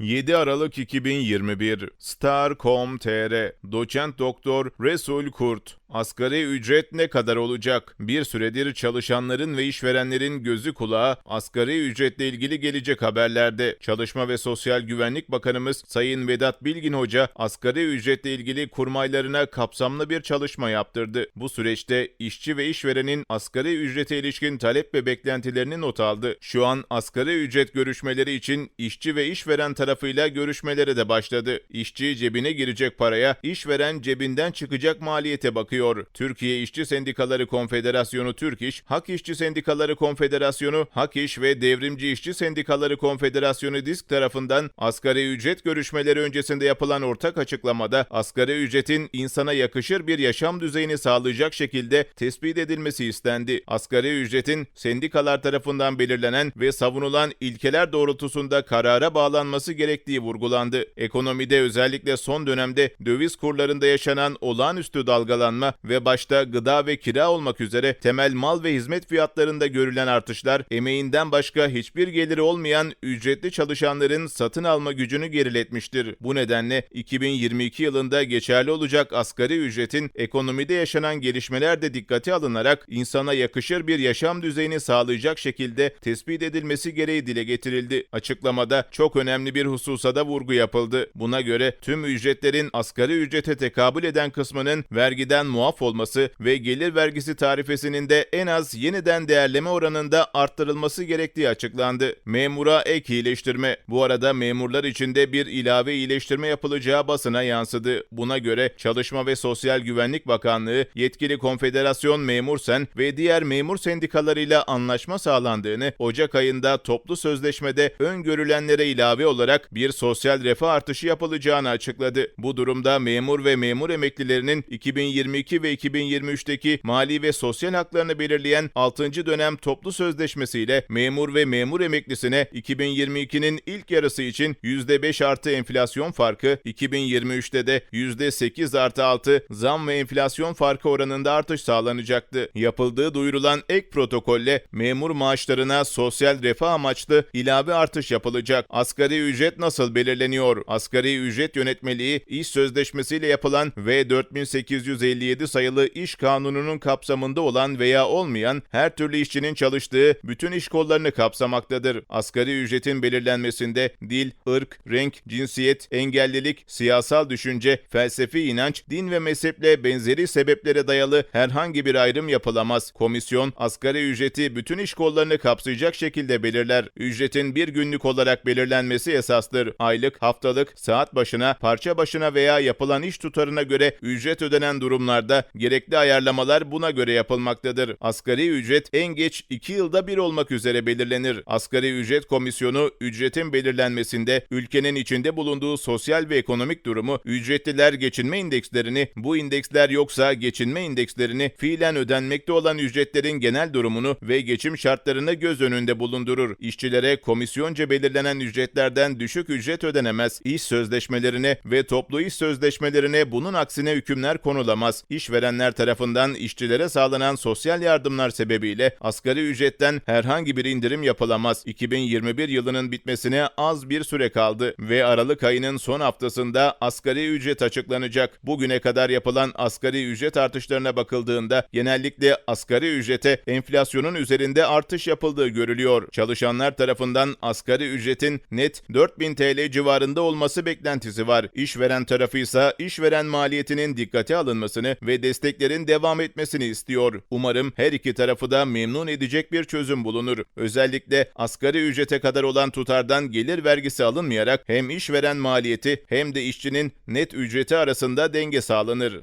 7 Aralık 2021 Star.com.tr Doçent Doktor Resul Kurt Asgari ücret ne kadar olacak? Bir süredir çalışanların ve işverenlerin gözü kulağı asgari ücretle ilgili gelecek haberlerde. Çalışma ve Sosyal Güvenlik Bakanımız Sayın Vedat Bilgin Hoca asgari ücretle ilgili kurmaylarına kapsamlı bir çalışma yaptırdı. Bu süreçte işçi ve işverenin asgari ücrete ilişkin talep ve beklentilerini not aldı. Şu an asgari ücret görüşmeleri için işçi ve işveren tarafıyla görüşmelere de başladı. İşçi cebine girecek paraya, işveren cebinden çıkacak maliyete bakıyor. Türkiye İşçi Sendikaları Konfederasyonu Türk İş, Hak İşçi Sendikaları Konfederasyonu, Hak İş ve Devrimci İşçi Sendikaları Konfederasyonu DİSK tarafından asgari ücret görüşmeleri öncesinde yapılan ortak açıklamada asgari ücretin insana yakışır bir yaşam düzeyini sağlayacak şekilde tespit edilmesi istendi. Asgari ücretin sendikalar tarafından belirlenen ve savunulan ilkeler doğrultusunda karara bağlanması gerektiği vurgulandı. Ekonomide özellikle son dönemde döviz kurlarında yaşanan olağanüstü dalgalanma ve başta gıda ve kira olmak üzere temel mal ve hizmet fiyatlarında görülen artışlar emeğinden başka hiçbir geliri olmayan ücretli çalışanların satın alma gücünü geriletmiştir. Bu nedenle 2022 yılında geçerli olacak asgari ücretin ekonomide yaşanan gelişmeler de dikkate alınarak insana yakışır bir yaşam düzeyini sağlayacak şekilde tespit edilmesi gereği dile getirildi. Açıklamada çok önemli bir hususa da vurgu yapıldı. Buna göre tüm ücretlerin asgari ücrete tekabül eden kısmının vergiden muaf olması ve gelir vergisi tarifesinin de en az yeniden değerleme oranında arttırılması gerektiği açıklandı. Memura ek iyileştirme. Bu arada memurlar için de bir ilave iyileştirme yapılacağı basına yansıdı. Buna göre Çalışma ve Sosyal Güvenlik Bakanlığı, yetkili konfederasyon memur sen ve diğer memur sendikalarıyla anlaşma sağlandığını, Ocak ayında toplu sözleşmede öngörülenlere ilave olarak bir sosyal refah artışı yapılacağını açıkladı. Bu durumda memur ve memur emeklilerinin 2022 2022 ve 2023'teki mali ve sosyal haklarını belirleyen 6. dönem toplu sözleşmesiyle memur ve memur emeklisine 2022'nin ilk yarısı için %5 artı enflasyon farkı, 2023'te de %8 artı 6 zam ve enflasyon farkı oranında artış sağlanacaktı. Yapıldığı duyurulan ek protokolle memur maaşlarına sosyal refah amaçlı ilave artış yapılacak. Asgari ücret nasıl belirleniyor? Asgari ücret yönetmeliği iş sözleşmesiyle yapılan V4857 1957 sayılı İş Kanunu'nun kapsamında olan veya olmayan her türlü işçinin çalıştığı bütün iş kollarını kapsamaktadır. Asgari ücretin belirlenmesinde dil, ırk, renk, cinsiyet, engellilik, siyasal düşünce, felsefi inanç, din ve mezheple benzeri sebeplere dayalı herhangi bir ayrım yapılamaz. Komisyon, asgari ücreti bütün iş kollarını kapsayacak şekilde belirler. Ücretin bir günlük olarak belirlenmesi esastır. Aylık, haftalık, saat başına, parça başına veya yapılan iş tutarına göre ücret ödenen durumlar durumlarda gerekli ayarlamalar buna göre yapılmaktadır. Asgari ücret en geç 2 yılda bir olmak üzere belirlenir. Asgari ücret komisyonu ücretin belirlenmesinde ülkenin içinde bulunduğu sosyal ve ekonomik durumu, ücretliler geçinme indekslerini, bu indeksler yoksa geçinme indekslerini, fiilen ödenmekte olan ücretlerin genel durumunu ve geçim şartlarını göz önünde bulundurur. İşçilere komisyonca belirlenen ücretlerden düşük ücret ödenemez. İş sözleşmelerine ve toplu iş sözleşmelerine bunun aksine hükümler konulamaz. İşverenler tarafından işçilere sağlanan sosyal yardımlar sebebiyle asgari ücretten herhangi bir indirim yapılamaz. 2021 yılının bitmesine az bir süre kaldı ve Aralık ayının son haftasında asgari ücret açıklanacak. Bugüne kadar yapılan asgari ücret artışlarına bakıldığında genellikle asgari ücrete enflasyonun üzerinde artış yapıldığı görülüyor. Çalışanlar tarafından asgari ücretin net 4000 TL civarında olması beklentisi var. İşveren tarafı ise işveren maliyetinin dikkate alınmasını ve desteklerin devam etmesini istiyor. Umarım her iki tarafı da memnun edecek bir çözüm bulunur. Özellikle asgari ücrete kadar olan tutardan gelir vergisi alınmayarak hem işveren maliyeti hem de işçinin net ücreti arasında denge sağlanır.